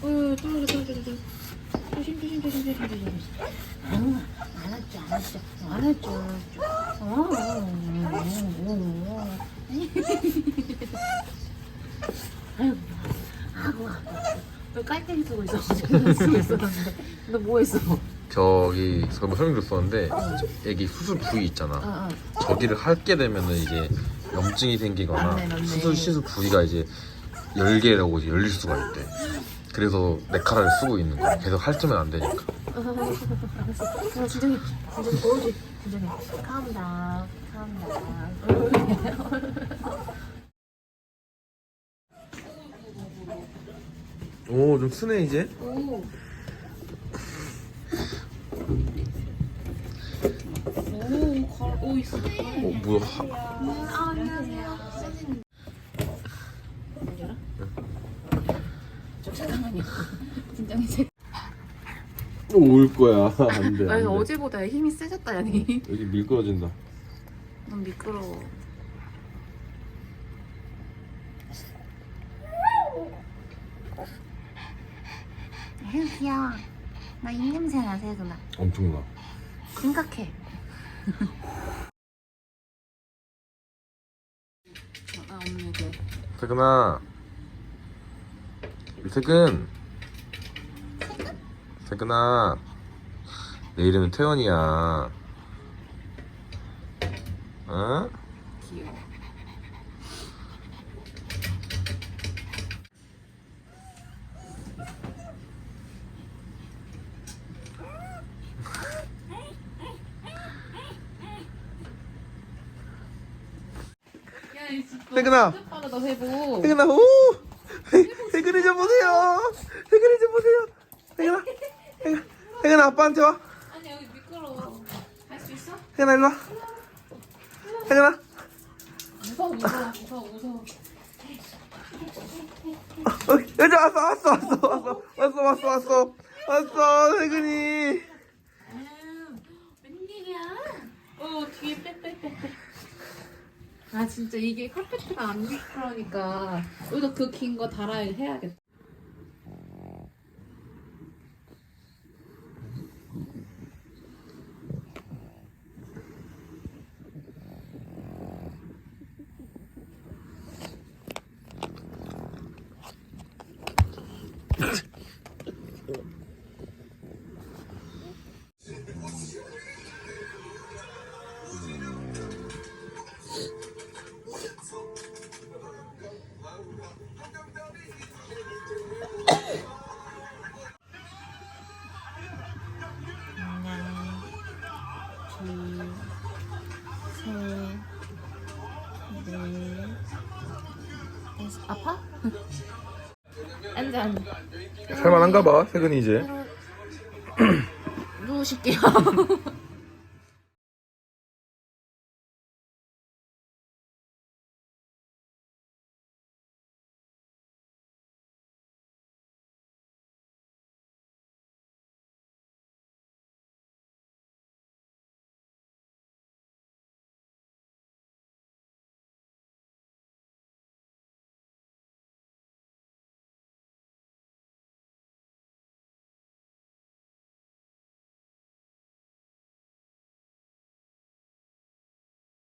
어, 떨어져, 떨어져, 떨어져. 어, 어, 어, 어. 쓰고 있었는데. 너 뭐 했어? 저기 저번 설명 줬었는데 애기 수술 부위 있잖아. 어, 어. 저기를 할게 되면은 이제 염증이 생기거나 맞네, 맞네. 수술 시술 부위가 이제 열개라고 이제 열릴 수가 있대. 그래서 네카라를 쓰고 있는 거야. 계속 핥으면 안 되니까. 어, 진정해. 진정해. 보여줘. 진정해. Calm down. Calm down. 오, 좀 쓰네 이제. 오. 오, 걸, 오, 있 어. 어, 뭐야? 하- 아, 안녕하세요. 잠깐만요. 진정해. 올 거야. 안 돼. 아니, 어제보다 힘이 세졌다, 야니. 여기 미끄러진다. 너무 미끄러워. 혜귀야나 입냄새 나, 세근아. 엄청나. 심각해. 아, 그. 태근아. 태근. 태근아. 내 이름은 태연이야. 어? 귀여워. 해보. 태근아, 오! 태근이 좀 보세요. 태근이 좀 보세요. 태근아, 태근아 아빠한테 와. 아니 여기 미끄러워. 할 수 있어? 태근아 일로 와. 태근아. 무서워 무서워 무서워 무서워. 어, 여기 왔어 왔어 왔어 왔어 왔어 왔어 왔어 왔어 태근이. 음, 웬일이야? 어 뒤에 빼빼빼빼. 아 진짜 이게 카페트가 안 미끄러니까 여기다 그 긴 거 달아 해야겠다. 아파? 앉아. 살만한가 봐 태근이 이제. 누우실게요.